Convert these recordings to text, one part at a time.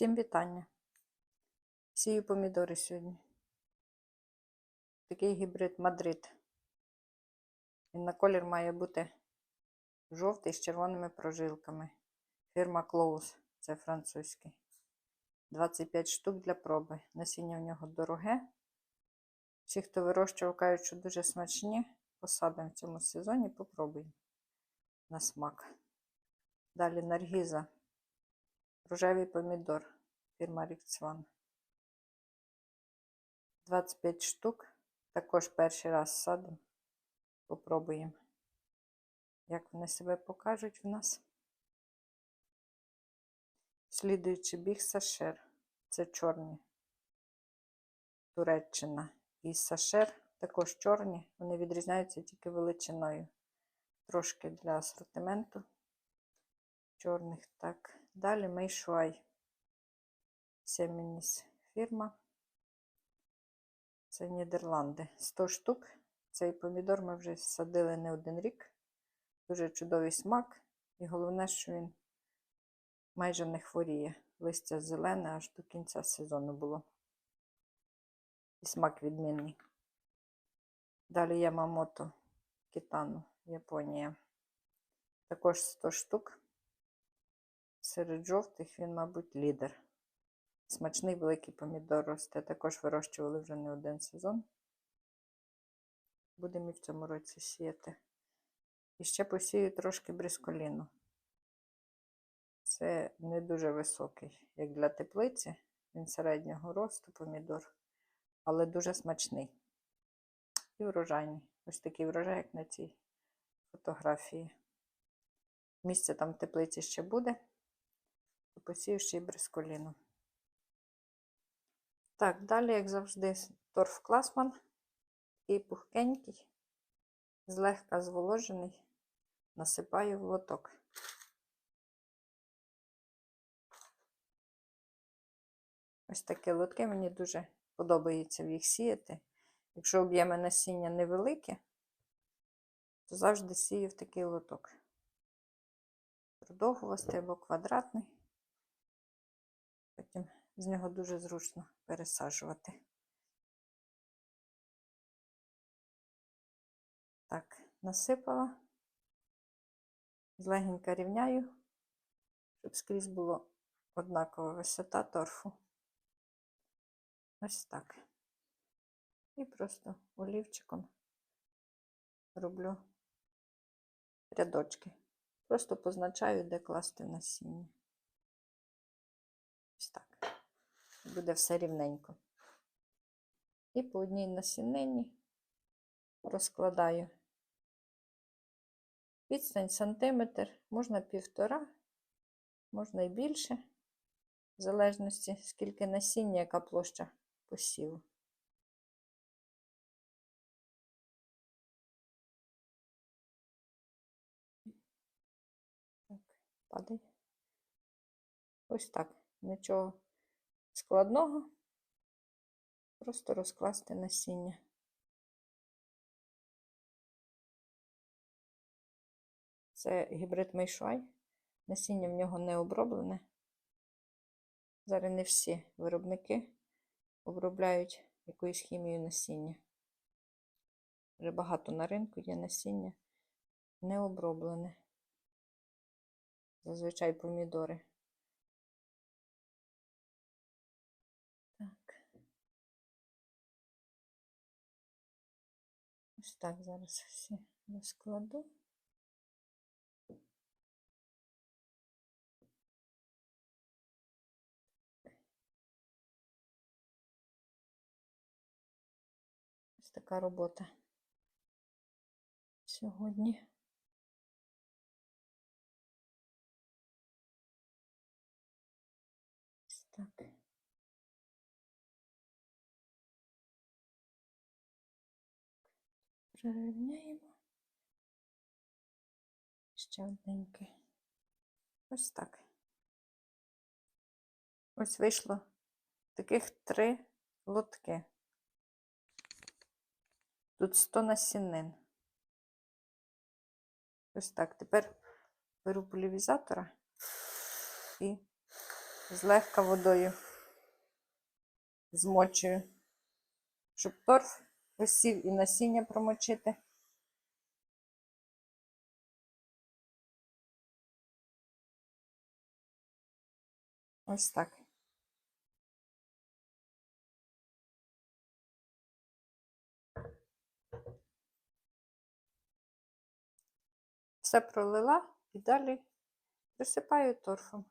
Всім вітання. Сію помідори сьогодні. Такий гібрид Мадрид. Він на колір має бути жовтий з червоними прожилками. Фірма Клоус, це французький. 25 штук для проби. Насіння в нього дороге. Всі, хто вирощував, кажуть, що дуже смачні. Посадимо в цьому сезоні, попробуємо на смак. Далі наргіза. Рожевий помідор. Фірма Рікцван. 25 штук. Також перший раз садимо. Попробуємо, як вони себе покажуть в нас. Слідуючий біг Сашер. Це чорні. Туреччина. І Сашер також чорні. Вони відрізняються тільки величиною. Трошки для асортименту. Чорних так. Далі Мейшуай. Семеніс фірма. Це Нідерланди. 100 штук. Цей помідор ми вже садили не один рік. Дуже чудовий смак. І головне, що він майже не хворіє. Листя зелене аж до кінця сезону було. І смак відмінний. Далі Ямамото Китану, Японія. Також 100 штук. Серед жовтих він, мабуть, лідер. Смачний великий помідор росте. Також вирощували вже не один сезон. Будемо і в цьому році сіяти. І ще посію трошки брисколіну. Це не дуже високий, як для теплиці. Він середнього росту помідор, але дуже смачний. І врожайний. Ось такий врожай, як на цій фотографії. Місце там в теплиці ще буде. Посію ще й брисколіну. Так, далі, як завжди, торф Класман. Такий пухкенький, злегка зволожений, насипаю в лоток. Ось такі лотки мені дуже подобається в їх сіяти. Якщо об'єми насіння невеликі, то завжди сію в такий лоток. Продовгувастий або квадратний. Потім з нього дуже зручно пересаджувати. Так, насипала, злегенька рівняю, щоб скрізь було однакова висота торфу. Ось так. І просто олівчиком роблю рядочки. Просто позначаю, де класти насіння. Ось так. Буде все рівненько. І по одній насіннині розкладаю відстань сантиметр, можна півтора, можна і більше, в залежності, скільки насіння, яка площа посіву. Падає. Ось так. Нічого складного. Просто розкласти насіння. Це гібрид Мейшуай. Насіння в нього не оброблене. Зараз не всі виробники обробляють якоюсь хімією насіння. Вже багато на ринку є насіння не оброблене. Зазвичай помідори. Так зараз всі розкладу. Ось така робота сьогодні. Ось так. Прирівняємо. Ще одненьке. Ось так. Ось вийшло таких три лотки. Тут 100 насінин. Ось так. Тепер беру полівізатора і злегка водою змочую, щоб торф осів і насіння промочити. Ось так. Все пролила і далі присипаю торфом.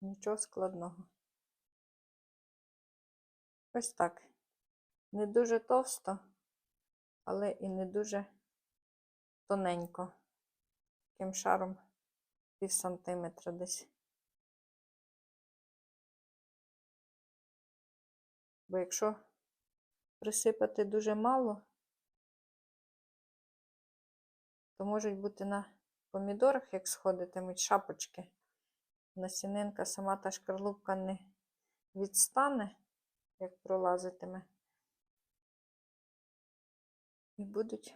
Нічого складного. Ось так. Не дуже товсто, але і не дуже тоненько. Таким шаром пів сантиметра десь. Бо якщо присипати дуже мало, то можуть бути на помідорах, як сходитимуть шапочки. Насінинка, сама та шкарлупка не відстане, як пролазитиме. І будуть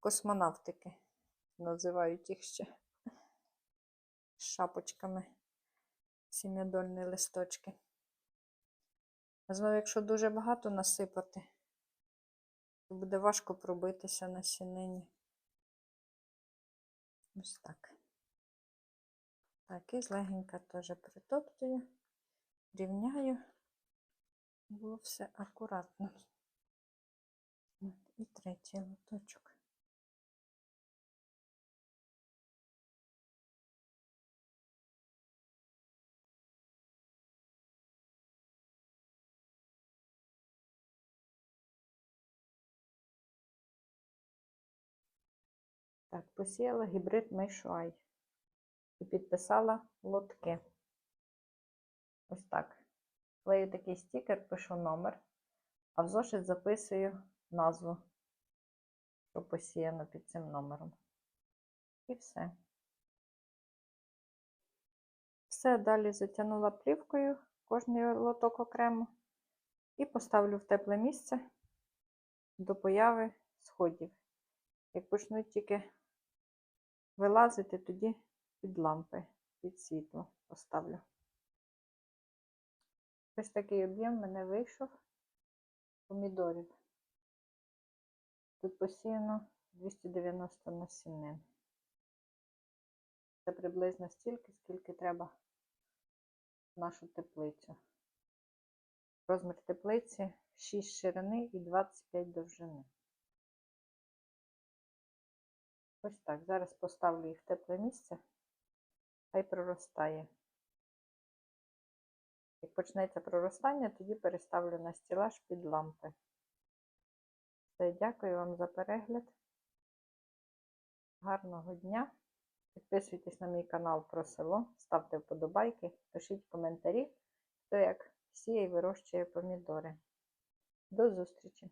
космонавтики, називають їх ще шапочками сім'ядольні листочки. Знову, якщо дуже багато насипати, то буде важко пробитися на сінині. Ось так. Так, і злегенько теж притоптую, рівняю, було все акуратно. І третій лоточок. Так, посіяла гібрид Мейшуай і підписала лотки. Ось так. Клею такий стікер, пишу номер, а в зошит записую назву, що посіяно під цим номером. І все. Все далі затягнула плівкою, кожний лоток окремо, і поставлю в тепле місце до появи сходів. Як почнуть тільки вилазити, тоді під лампи, під світло поставлю. Ось такий об'єм мене вийшов помідорів. Тут посіяно 290 насінин. Це приблизно стільки, скільки треба нашу теплицю. Розмір теплиці 6 ширини і 25 довжини. Ось так. Зараз поставлю їх в тепле місце, хай проростає. Як почнеться проростання, тоді переставлю на стілаж під лампи. Все, дякую вам за перегляд. Гарного дня. Підписуйтесь на мій канал про село, ставте вподобайки, пишіть коментарі, хто як сіє і вирощує помідори. До зустрічі!